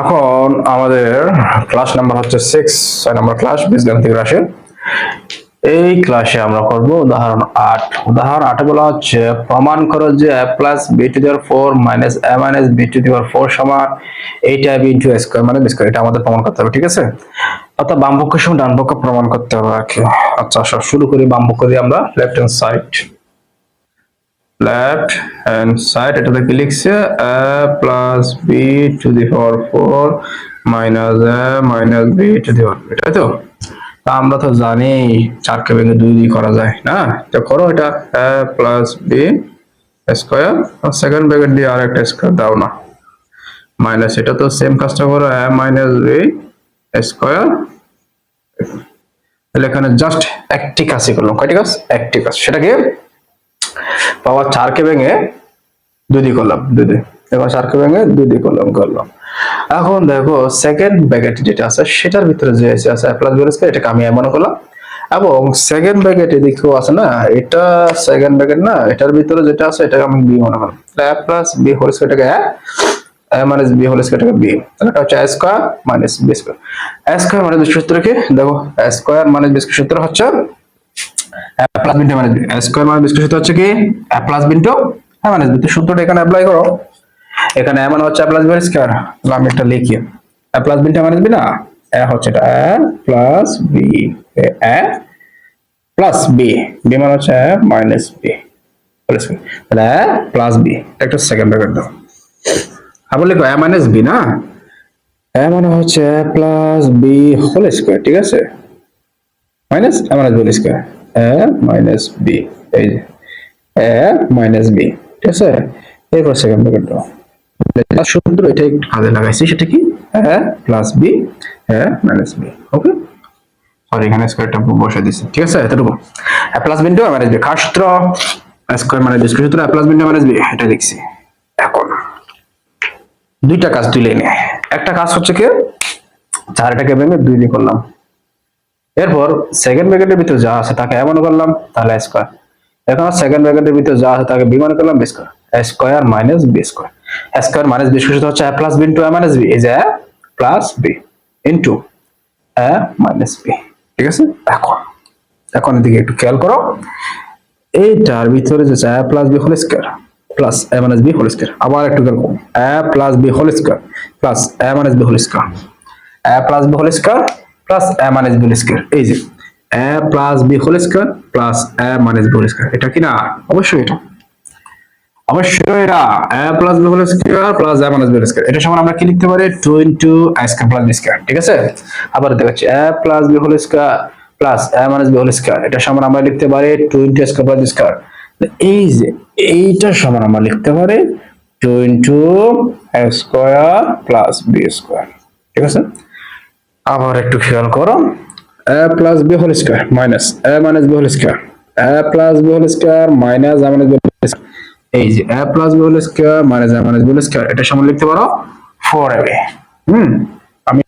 এখন আমাদের class number হচ্ছে সিক্স ছয় নম্বর ক্লাস বীজগাণিতিক রাশি এই ক্লাসে আমরা করব উদাহরণ আট। উদাহরণ আটে বলা হচ্ছে, প্রমাণ করো যে A plus B to the power four minus A minus B to the power four সমান এইটা বি ইন্টু স্কোয়ার মানে বি স্কোয়ার এটা আমাদের প্রমাণ করতে হবে, ঠিক আছে? অর্থাৎ বাম পক্ষের সঙ্গে ডান পক্ষ প্রমাণ করতে হবে আর কি। আচ্ছা শুরু করি বাম পক্ষ দিয়ে আমরা left hand side left hand side এটাতে কি লিখছে? A plus B to the power four minus A minus B to the power তাই তো? আমরা তো জানি চারকে ভেঙে দুই দুই করা যায়, না? তো করো এটা, a plus B square second bracket দিয়ে আর একটা স্কোয়ার দাও না। মাইনাস এটা তো সেম কাজটা করো, a মাইনাস বি স্কোয়ার তাহলে এখানে জাস্ট একটি কাজই করলাম। কয়টি কাজ? একটি কাজ। সেটা কি? পাওয়ার চারকে ভেঙে দুই দিয়ে করলাম, দুই দিয়ে এখন চারকে ভেঙে দুই দিয়ে করলাম করলাম। এখন দেখো সেকেন্ড ব্যাকেট যেটা আছে, সেটার ভিতরে যে আছে আছে প্লাস বিএস এটাকে আমি মনে করলাম। এবং সেকেন্ড ব্যাকেট এদিকেও আছে না, এটা সেকেন্ড ব্যাকেট না, এটার ভিতরে যেটা আছে, এটাকে আমি বি মনে করলাম। এ প্লাস বি হোল স্কয়ারটাকে এ তাহলে এটা হচ্ছে এ স্কয়ার মাইনাস বি দেখো স্কয়ার মাইনাস বি সূত্র হচ্ছে প্লাস মাইনাস বি স্কয়ার হচ্ছে কি? সূত্রটা এখানে অ্যাপ্লাই করো। এখানে মানে হচ্ছে স্কয়ার লিখি। না? A হচ্ছে এটা plus B a plus B B মানে হচ্ছে মাইনাস বি তাহলে প্লাস বি একটা সেকেন্ড ব্র্যাকেট দাও। আবার লিখো, a মাইনাস বি না? A মানে হচ্ছে প্লাস বি হোল স্কয়ার ঠিক আছে? Minus a minus B square a minus B এই যে মাইনাস বি ঠিক আছে? এরপর সেকেন্ড ব্র্যাকেট সূত্র, এটা একটু কাজে লাগাইছি, সেটা কি? A plus B a minus B okay sorry এখানে স্কয়ারটা বসে দিছি ঠিক আছে? এতটুকু। A plus B into a minus B কার সূত্র? স্কয়ার মানে বি সূত্র, a plus B into a minus B এটা লিখছি। এখন, দুইটা কাজ তুলে নে একটা কাজ হচ্ছে কি? চারটাকে ভেঙে দুই দিয়ে করলাম। এরপর সেকেন্ড ব্র্যাকেটের ভিতরে যা আছে তাকে এমন করলাম, তাহলে স্কয়ার এখন সেকেন্ড ব্র্যাকেটের ভিতরে যা আছে তাকে বি মানে করলাম B square square minus B square square minus B square হচ্ছে a plus B into a minus B এই যে a plus B into a minus B ঠিক আছে? এখন এখন এদিকে একটু খেয়াল করো। এইটার ভিতরে যে a plus B whole square plus a minus B whole square আবার একটু খেয়াল করো। a plus B whole square plus a minus B whole square a plus B whole square plus a minus B square এই যে, a plus B whole square plus A minus B square এটা কি না? অবশ্যই এটা। অবশ্যই এটা। A plus B whole square plus a minus B square এটা সমান আমরা কি লিখতে পারি? 2 into a square plus b square ঠিক আছে? আবার দেখাচ্ছি। A plus B whole square plus a minus B whole square এটা সমান আমরা লিখতে পারি 2 into a square plus b square এই যে, এইটা সমান আমরা লিখতে পারি 2 into a square plus B square ঠিক আছে? আবার একটু খেয়াল করো। a plus B whole square minus a minus B whole square a plus B whole square minus a minus B whole square এই যে a plus B whole square minus a minus B whole square এটা সমান লিখতে পারো? 4ab হুম আমি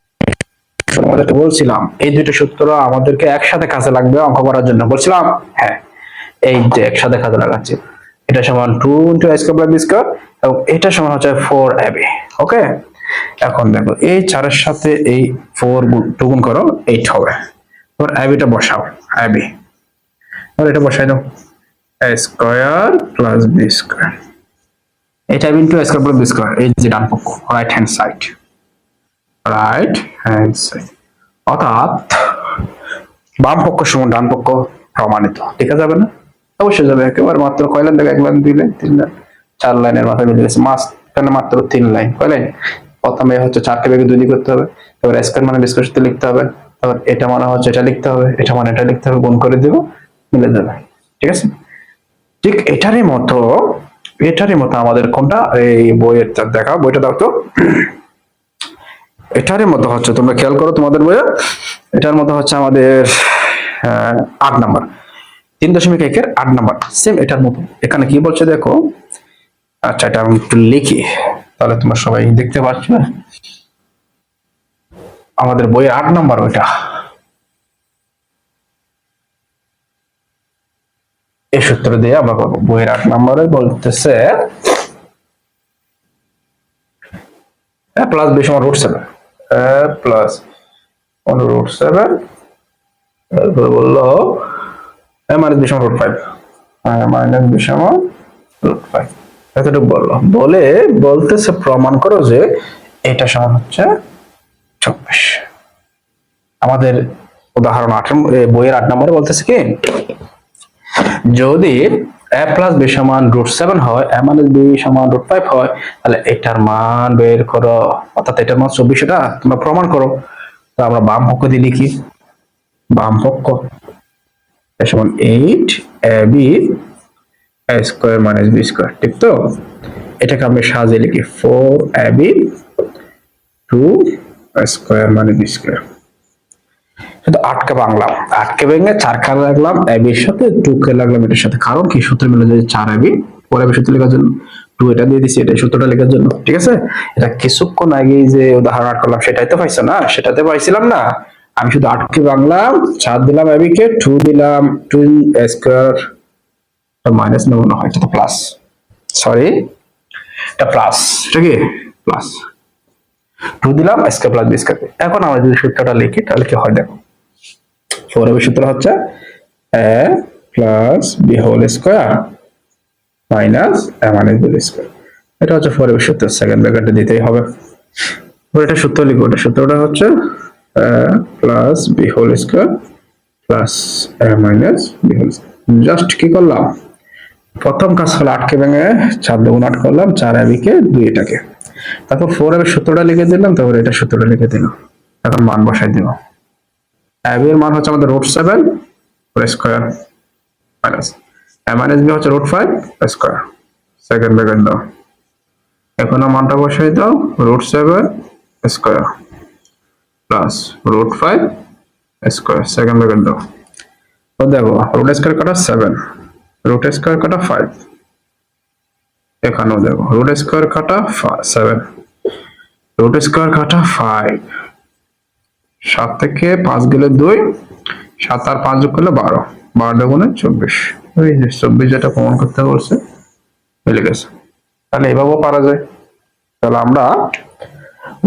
তোমাদেরকে বলছিলাম এই দুটো সূত্র আমাদেরকে একসাথে কাজে লাগবে অঙ্ক করার জন্য। বলছিলাম? হ্যাঁ এই যে একসাথে কাজে লাগাচ্ছি। এটা সমান 2 into a square plus b square এবং এটা সমান হচ্ছে 4ab ওকে এখন দেখো, এই চারের সাথে এই ফোর গুণ করো এইট হবে। এবার আইবিটা বসাও আইবি এবার এটা বসাই দাও। A square plus B square এটা into A square plus B square এই যে ডান পক্ষ right hand side right hand side অর্থাৎ, বাম পক্ষ সমান ডান পক্ষ প্রমাণিত। ঠিক আছে যাবে না? অবশ্যই যাবে, একেবারে মাত্র কয় লাইন দেখো? এক লাইন, দুই লাইন, তিন লাইন, চার লাইনের মাথায় মিলে গেছে মাস মাত্র তিন লাইন, কয় লাইন? প্রথমে হচ্ছে চারটে বেগে দুই করতে হবে, তারপর স্কোয়ার মানে বিস্কোয়ার সাথে লিখতে হবে, তারপর এটা মানে হচ্ছে এটা লিখতে হবে, এটা মানে এটা লিখতে হবে, গুণ করে দেব, মিলে যাবে, ঠিক আছে? ঠিক এটারই মতো এটারই মতো আমাদের কোনটা? এই বইয়ের দেখা, বইটা তো। এটারই মতো হচ্ছে, তোমরা খেয়াল করো তোমাদের বইয়ে, এটার মতো হচ্ছে আমাদের আট নাম্বার, তিন দশমিক একের আট নাম্বার সেম এটার মতো। এখানে কি বলছে দেখো? আচ্ছা এটা আমি একটু লিখি। তাহলে তোমরা সবাই দেখতে পাচ্ছ। আমাদের বইয়ের আট নাম্বার ওইটা। এই সূত্র দিয়ে আমরা করব বইয়ের আট নম্বরে বলতেছে প্লাস বি সমান root seven plus root seven তারপরে বলল মাইনাস বি সমান রুট ফাইভ মাইনাস বি সমান রুট ফাইভ এতটুকু বলল। বলে বলতেছে, প্রমাণ করো যে এটা সমান হচ্ছে চব্বিশ। আমাদের উদাহরণ আট বইয়ের আট নম্বরে বলতেছে কি, যদি এ প্লাস বি সমান রুট সেভেন হয়, এ মাইনাস বি সমান রুট ফাইভ হয়, তাহলে এটার মান বের করো। অর্থাৎ এটার মান চব্বিশ এটা তোমরা প্রমাণ করো। তো আমরা বাম পক্ষ দিয়ে লিখি। বাম পক্ষ সমান eight A B square minus B square ঠিক তো? এটাকে আমি সাজিয়ে লিখি ফোর এ টু স্কোয়ার মানে বি স্কোয়ার আটকে বাংলাম আটকে ভেঙে চার লাগলাম সাথে টু কে লাগলাম এটার সাথে। কারণ কি? সূত্র মিলে যে চার পরে এবি সূত্র লেখার জন্য। টু এটা দিয়ে দিছি, এটা সূত্রটা লেখার জন্য, ঠিক আছে? এটা কিছুক্ষণ আগেই যে উদাহরণ আট করলাম, সেটাই তো পাইছো না? সেটাতে পাইছিলাম না। আমি শুধু আটকে বাংলাম চার দিলাম এবি কে টু দিলাম টু স্কোয়ার মাইনাস নেব না এটা প্লাস সরি এটা প্লাস ঠিক আছে প্লাস টু দিলাম স্কোয়ার প্লাস বি স্কোয়ার এখন আমরা যদি সূত্রটা লিখি, তাহলে কি হয় দেখো? ফোর এর সূত্র হচ্ছে A plus B whole square minus A minus B square এটা হচ্ছে ফোর এর সূত্র সেকেন্ড ব্র্যাকেটে দিতেই হবে। এটা সূত্র লিখব, এটা সূত্রটা হচ্ছে plus B whole square plus A minus B whole just কি করলাম? প্রথম কাজ হলো আটকে ভেঙে চার দুগুণ আট করলাম, চার আবিকে দুই এটাকে। তারপর ফোর এর সূত্রটা লিখে দিলাম, তারপর এটা সূত্রটা লিখে দিলাম। এখন মান বসাই দিলাম। অ্যাব এর মান হচ্ছে আমাদের root seven square minus minus B হচ্ছে root five square second bracket দাও এখন মানটা বসাই দাও root seven square plus root five square second bracket দাও তো দেখো রুট স্কোয়ার কাটা? সেভেন রুট স্কোয়ার কাটা ফাইভ এখানেও দেখো রুট স্কোয়ার কাটা সেভেন রুট স্কোয়ার কাটা ফাইভ সাত থেকে পাঁচ গেলে দুই, সাত আর পাঁচ যোগ করলে বারো। বারো দুগুণে চব্বিশ। ওই যে চব্বিশ যেটা প্রমাণ করতে বলছে মিলে গেছে। তাহলে এভাবেও পারা যায়। তাহলে আমরা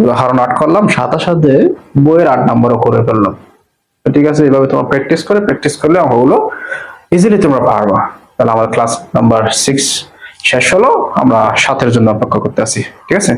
উদাহরণ আট করলাম সাথে সাথে বইয়ের আট নম্বরও করে ফেললাম। ঠিক আছে, এইভাবে তোমার প্র্যাকটিস করে প্র্যাকটিস করলে অঙ্কগুলো ইজিলি তোমরা পারবা। তাহলে আমার ক্লাস নাম্বার সিক্স শেষ হলো। আমরা সাতের জন্য অপেক্ষা করতে আছি, ঠিক আছে?